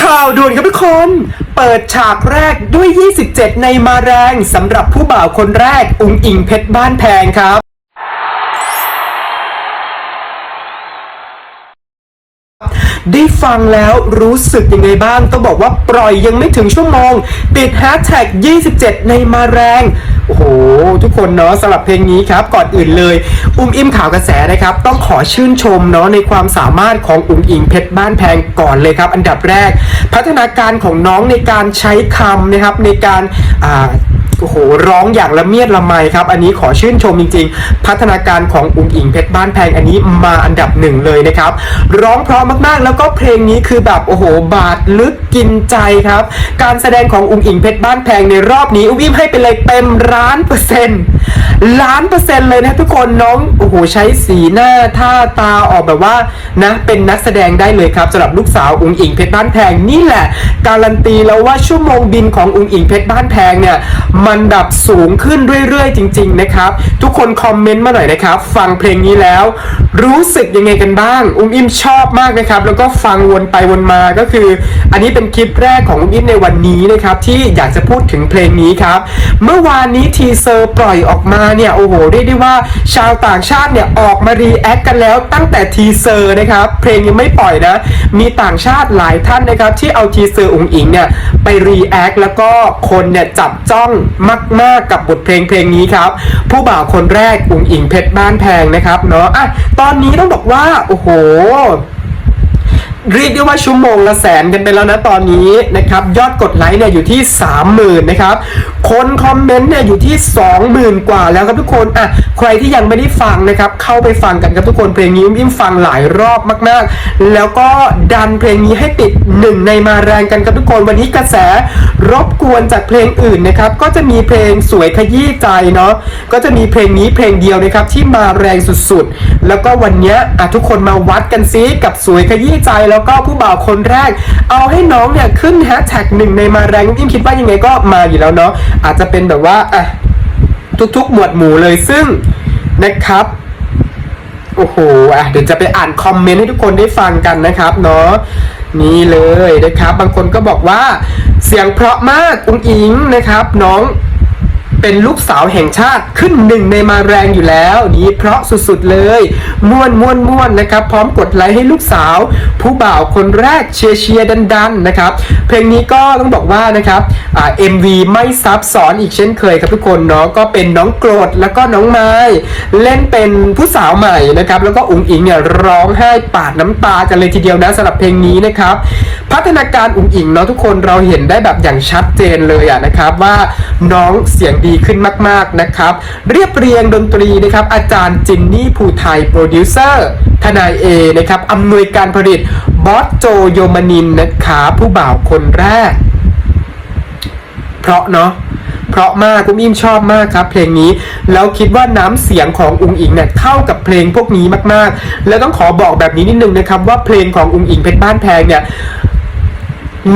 ข่าวด่วนครับทุกคน เปิดฉากแรกด้วย 27 ในมาแรงสำหรับผู้บ่าวคนแรก อุงอิงเพชรบ้านแพงครับ ได้ฟังแล้วรู้สึกยังไงบ้าง ต้องบอกว่าปล่อยยังไม่ถึงชั่วโมง ติดแฮชแท็ก 27 ในมาแรงโอ้โห ทุกคนเนาะสำหรับเพลงนี้ครับ ก่อนอื่นเลย อุ้มอิ่มข่าวกระแสนะครับ ต้องขอชื่นชมเนาะในความสามารถของอุ้งอิงเพชรบ้านแพงก่อนเลยครับ อันดับแรก พัฒนาการของน้องในการใช้คำนะครับในการอ่า โอ้โหร้องอย่างละเมียดละไมครับ อันนี้ขอชื่นชมจริง ๆ พัฒนาการของอุ๋งอิงเพชรบ้านแพงอันนี้มาอันดับหนึ่งเลยนะครับ ร้องเพราะมากๆ แล้วก็เพลงนี้คือแบบโอ้โห บาดลึกกินใจครับ การแสดงของอุ๋งอิงเพชรบ้านแพงในรอบนี้อุ้มอิมให้ไปเลยเต็มล้านเปอร์เซ็นต์ล้านเปอร์เซ็นต์เลยนะทุกคนน้องโอ้โหใช้สีหน้าท่าตาออกแบบว่านะเป็นนักแสดงได้เลยครับสำหรับลูกสาวอุ๋งอิงเพชรบ้านแพงนี่แหละ การันตีแล้วว่าชั่วโมงบินของอุ๋งอิงเพชรบ้านแพงเนี่ยมัันดับสูงขึ้นเรื่อยๆ จริง ๆ นะครับ ทุกคนคอมเมนต์มาหน่อยนะครับ ฟังเพลงนี้แล้ว รู้สึกยังไงกันบ้าง อุ้มอิมชอบมากนะครับ แล้วก็ฟังวนไปวนมาก็คือ อันนี้เป็นคลิปแรกของอุ้มอิมในวันนี้นะครับ ที่อยากจะพูดถึงเพลงนี้ครับ เมื่อวานนี้ทีเซอร์ปล่อยออกมาเนี่ยโอ้โหเรียกได้ว่า ชาวต่างชาติเนี่ยออกมารีแอคกันแล้วตั้งแต่ทีเซอร์นะครับ เพลงยังไม่ปล่อยนะ มีต่างชาติหลายท่านนะครับที่เอาทีเซอร์อุ๋งอิงเนี่ยไปรีแอคแล้วก็คนเนี่ยจับจ้องมาก ๆ กับบทเพลงเพลงนี้ครับ ผู้บ่าวคนแรกอุ๋งอิงเพชรบ้านแพงนะครับเนาะอะตอนนี้ต้องบอกว่า โอ้โห เรียกได้ว่าชั่วโมงละแสนกันไปแล้วนะตอนนี้นะครับยอดกดไลค์เนี่ยอยู่ที่ 30,000นะครับคนคอมเมนต์เนี่ยอยู่ที่ 20,000 กว่าแล้วครับทุกคนอะใครที่ยังไม่ได้ฟังนะครับเข้าไปฟังกันครับทุกคนเพลงนี้ยิ่งฟังหลายรอบมากๆ แล้วก็ดันเพลงนี้ให้ติดหนึ่งในมาแรงกันครับทุกคนวันนี้กระแสรบกวนจากเพลงอื่นนะครับก็จะมีเพลงสวยขยี้ใจเนาะก็จะมีเพลงนี้เพลงเดียวนะครับที่มาแรงสุดๆ แล้วก็วันนี้อะทุกคนมาวัดกันซิกับสวยขยี้ใจแล้วก็ผู้บ่าวคนแรก เอาให้น้องเนี่ยขึ้นแฮชแท็กหนึ่งในมาแรงยิ่งคิดว่ายังไงก็มาอยู่แล้วเนาะอาจจะเป็นแบบว่าอะทุกๆ หมวดหมู่เลยซึ่งนะครับโอ้โหอะเดี๋ยวจะไปอ่านคอมเมนต์ให้ทุกคนได้ฟังกันนะครับเนาะนี่เลยนะครับ บางคนก็บอกว่าเสียงเพราะมากอุ้งอิงนะครับ น้อง เป็นลูกสาวแห่งชาติขึ้นหนึ่งในมาแรงอยู่แล้ว นี่เพราะสุดๆเลยม่วนม่วนม่วนนะครับ พร้อมกดไลค์ให้ลูกสาว ผู้บ่าวคนแรกเชียร์เชียร์ดันๆนะครับเพลงนี้ก็ต้องบอกว่านะครับอ่า MV ไม่ซับซ้อนอีกเช่นเคยครับทุกคนเนาะก็เป็นน้องโกรธแล้วก็น้องไม้เล่นเป็นผู้สาวใหม่นะครับแล้วก็อุ๋งอิงเนี่ยร้องไห้ปาดน้ำตากันเลยทีเดียวนะสำหรับเพลงนี้นะครับพัฒนาการอุ๋งอิงเนาะทุกคนเราเห็นได้แบบอย่างชัดเจนเลยอะนะครับว่า น้องเสียงดีขึ้นมาก ๆนะครับ เรียบเรียงดนตรีนะครับ อาจารย์จินนี่ภูไทยโปรดิวเซอร์ทนายเอนะครับอำนวยการผลิตบอสโจโยมานินนะคะผู้บ่าวคนแรก เพราะเนาะเพราะมากกุ้มอิ่มชอบมากครับ เพลงนี้แล้วคิดว่าน้ำเสียงของอุงอิงเนี่ยเข้ากับเพลงพวกนี้มากๆ แล้วต้องขอบอกแบบนี้นิดนึงนะครับ ว่าเพลงของอุงอิงเพชรบ้านแพงเนี่ย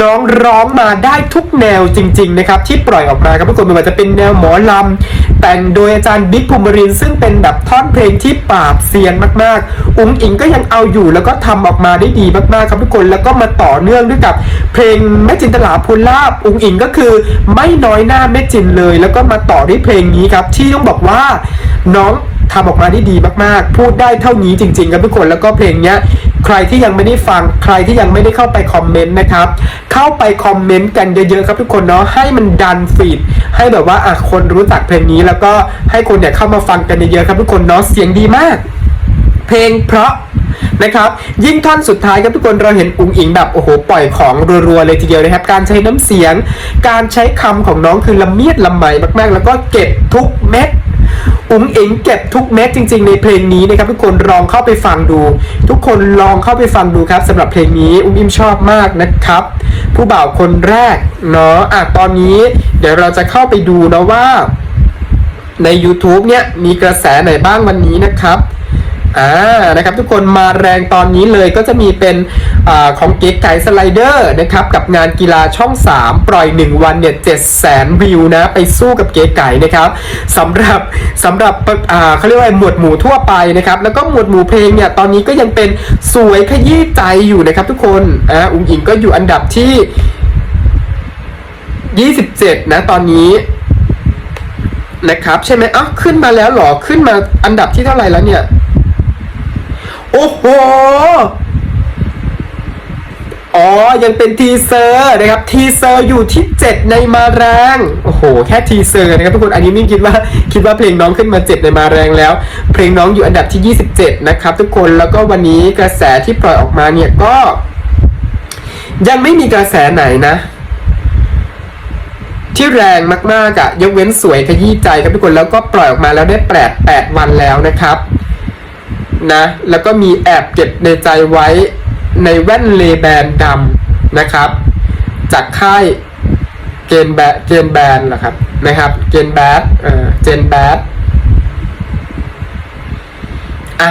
น้องร้องมาได้ทุกแนวจริง ๆ นะครับ ที่ปล่อยออกมาครับทุกคนไม่ว่าจะเป็นแนวหมอลำ แต่งโดยอาจารย์บิ๊กภูมิรินซึ่งเป็นแบบท่อนเพลงที่ปราบเซียนมากๆ อุ้งอิงก็ยังเอาอยู่แล้วก็ทำออกมาได้ดีมากๆ ครับทุกคนแล้วก็มาต่อเนื่องด้วยกับเพลงแม่จินตลาภูลาบอุ้งอิงก็คือไม่น้อยหน้าแม่จินเลย แล้วก็มาต่อด้วยเพลงนี้ครับที่ต้องบอกว่าน้อง ทำออกมาได้ดีมากๆ พูดได้เท่านี้จริง ๆ ครับทุกคนแล้วก็เพลงเนี้ยใครที่ยังไม่ได้ฟังใครที่ยังไม่ได้เข้าไปคอมเมนต์นะครับ เข้าไปคอมเมนต์กันเยอะๆครับทุกคนเนาะให้มันดันฟีดให้แบบว่าอะคนรู้จักเพลงนี้แล้วก็ให้คนเนี่ยเข้ามาฟังกันเยอะๆครับทุกคนเนาะเสียงดีมาก เพลงเพราะนะครับยิ่งท่อนสุดท้ายครับทุกคนเราเห็นอุ๋งอิงแบบโอ้โหปล่อยของรัวๆเลยทีเดียวนะครับ การใช้น้ำเสียง การใช้คำของน้องคือละเมียดละไมมากๆ แล้วก็เก็บทุกเม็ด อุ๋งอิงเก็บทุกเม็ดจริงๆในเพลงนี้นะครับทุกคนลองเข้าไปฟังดู ทุกคนลองเข้าไปฟังดูครับสำหรับเพลงนี้อุ้มอิมชอบมากนะครับ ผู้บ่าวคนแรกเนาะอะตอนนี้ เดี๋ยวเราจะเข้าไปดูนะว่าใน YouTube เนี่ยมีกระแสไหนบ้างวันนี้นะครับ อ่านะครับทุกคนมาแรงตอนนี้เลยก็จะมีเป็นอของเก๋ไก่สไลเดอร์นะครับกับงานกีฬาช่อง 3 ปล่อย 1 วันเนี่ยเจ็ดแสนวิวนะไปสู้กับเก๋ไก่นะครับสำหรับสำหรับเขาเรียกว่าหมวดหมู่ทั่วไปนะครับแล้วก็หมวดหมู่เพลงเนี่ยตอนนี้ก็ยังเป็นสวยขยี้ใจอยู่นะครับทุกคนอ่าอุ้งอิงก็อยู่อันดับที่ 27 นะตอนนี้นะครับใช่ไหมอ้าวขึ้นมาแล้วหรอขึ้นมาอันดับที่เท่าไหร่แล้วเนี่ย โอ้โห อ๋อ ยังเป็นทีเซอร์นะครับ ทีเซอร์อยู่ที่ 7 ในมาแรง โอ้โห แค่ทีเซอร์นะครับทุกคน อันนี้ไม่คิดว่าคิดว่าเพลงน้องขึ้นมา 7 ในมาแรงแล้ว เพลงน้องอยู่อันดับที่ 27 นะครับทุกคน แล้วก็วันนี้กระแสที่ปล่อยออกมาเนี่ยก็ ยังไม่มีกระแสไหนนะที่แรงมากๆอะ่ะยกเว้นสวยขยี้ใจครับทุกคนแล้วก็ปล่อยออกมาแล้วได้แปดแปดวันแล้วนะครับ นะ แล้วก็มีแอบเก็บในใจไว้ในแว่นเลแบนดำนะครับ จากค่ายเกนแบเกนแบนเหรอครับนะครับ เกนแบดเอ่อเจนแบดอะ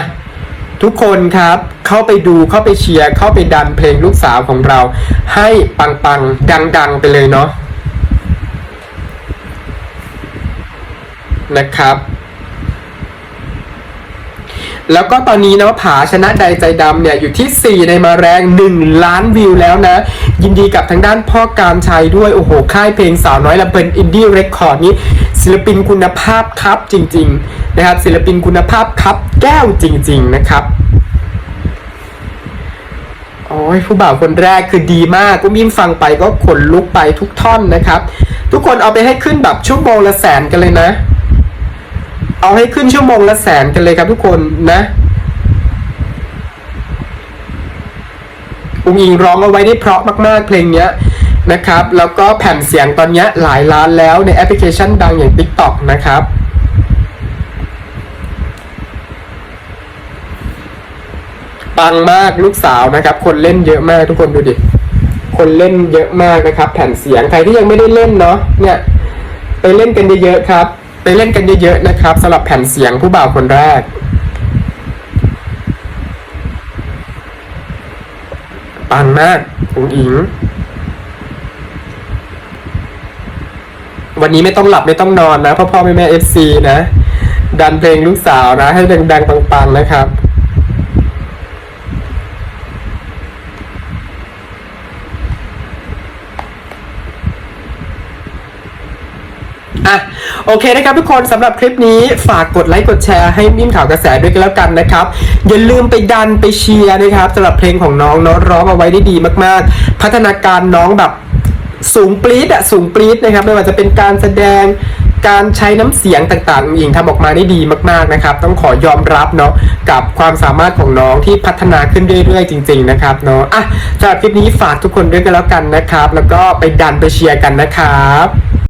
ทุกคนครับเข้าไปดูเข้าไปเชียร์เข้าไปดันเพลงลูกสาวของเรา ให้ปังๆดังๆไปเลยเนาะนะครับ แล้วก็ตอนนี้นะผาชนะใดใจดำเนี่ยอยู่ที่ 4 ในมาแรง 1 ล้านวิวแล้วนะ ยินดีกับทางด้านพ่อการชัยด้วย โอ้โห ค่ายเพลงสาวน้อยลำเพลินอินดี้เรคคอร์ดนี้ ศิลปินคุณภาพครับจริง ๆ นะครับ ศิลปินคุณภาพครับแก้วจริง ๆ นะครับโอ้ยผู้บ่าวคนแรกคือดีมากกุ้มยิ้มฟังไปก็ขนลุกไปทุกท่อนนะครับ ทุกคนเอาไปให้ขึ้นแบบชั่วโมงละแสนกันเลยนะ เอาให้ขึ้นชั่วโมงละแสนกันเลยครับทุกคนนะอุ้งอิงร้องเอาไว้ได้เพราะมาก ๆ เพลงเนี้ยนะครับ แล้วก็แผ่นเสียงตอนเนี้ยหลายล้านแล้วในแอปพลิเคชันดังอย่าง TikTok นะครับ ปังมากลูกสาวนะครับ คนเล่นเยอะมากทุกคนดูดิ คนเล่นเยอะมากนะครับ แผ่นเสียงใครที่ยังไม่ได้เล่นเนาะเนี่ย ไปเล่นกันเยอะๆครับ ไปเล่นกันเยอะๆนะครับสำหรับแผ่นเสียงผู้บ่าวคนแรก ปังมากอุ๋งอิง วันนี้ไม่ต้องหลับไม่ต้องนอนนะพ่อพ่อแม่แม่เอฟซีนะ ดันเพลงลูกสาวนะ ให้ดังๆปังๆนะครับ อะโอเคนะครับทุกคนสำหรับคลิปนี้ฝากกดไลค์กดแชร์ให้มิ่มข่าวกระแสด้วยกันแล้วกันนะครับอย่าลืมไปดันไปเชียร์นะครับสำหรับเพลงของน้องเนาะร้องเอาไว้ได้ดีมาก ๆ พัฒนาการน้องแบบสูงปรี๊ดอะสูงปรี๊ดนะครับไม่ว่าจะเป็นการแสดงการใช้น้ำเสียงต่างๆหญิงทำออกมาได้ดีมากๆนะครับ ต้องขอยอมรับเนาะกับความสามารถของน้องที่พัฒนาขึ้นเรื่อยๆ จริง ๆ นะครับเนาะอะสำหรับคลิปนี้ฝากทุกคนด้วยกันแล้วกันนะครับ แล้วก็ไปดันไปเชียร์กันนะครับ